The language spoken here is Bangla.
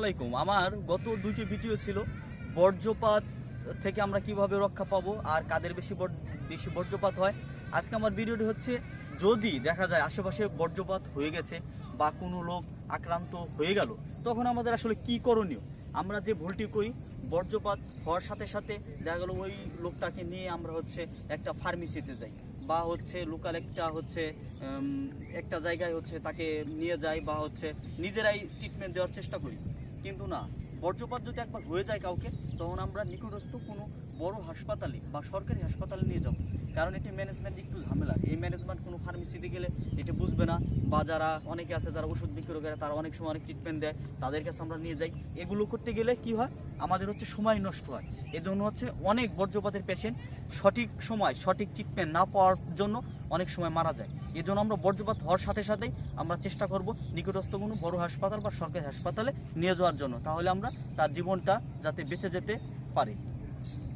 আলাইকুম। আমার গত দুইটি ভিডিও ছিল বর্জ্যপাত থেকে আমরা কীভাবে রক্ষা পাবো আর কাদের বেশি বেশি বর্জ্যপাত হয়। আজকে আমার ভিডিওটি হচ্ছে, যদি দেখা যায় আশেপাশে বর্জ্যপাত হয়ে গেছে বা কোনো লোক আক্রান্ত হয়ে গেল, তখন আমাদের আসলে কি করণীয়? আমরা যে ভুলটি করি, বর্জ্যপাত হওয়ার সাথে সাথে দেখা গেলো ওই লোকটাকে নিয়ে আমরা হচ্ছে একটা ফার্মেসিতে যাই বা হচ্ছে লোকাল একটা হচ্ছে একটা জায়গায় হচ্ছে তাকে নিয়ে যাই বা হচ্ছে নিজেরাই ট্রিটমেন্ট দেওয়ার চেষ্টা করি। কিন্তু না, বর্জ্যপাত যদি একবার হয়ে যায় কাউকে, তখন আমরা নিকটস্থ কোনো বড় হাসপাতালে বা সরকারি হাসপাতালে নিয়ে যাব। কারণ এটি ম্যানেজমেন্ট একটু ঝামেলা। কোনো ফার্মেসিতে গেলে এটা বুঝবে না। বা যারা অনেকে আছে, যারা ওষুধ বিক্রি করে, তারা অনেক সময় অনেক ট্রিটমেন্ট দেয়, তাদের কাছে আমরা নিয়ে যাই। এগুলো করতে গেলে কি হয়? আমাদের হচ্ছে সময় নষ্ট হয়। এজন্য হচ্ছে অনেক বর্জ্যপাতের পেশেন্ট সঠিক সময় সঠিক ট্রিটমেন্ট না পাওয়ার জন্য অনেক সময় মারা যায়। এই জন্য আমরা বর্জ্যপাত হওয়ার সাথে সাথেই আমরা চেষ্টা করব নিকটস্থ কোনো বড় হাসপাতাল বা সরকারি হাসপাতালে নিয়ে যাওয়ার জন্য। তাহলে আমরা তার জীবনটা যাতে বেঁচে যেতে পারে।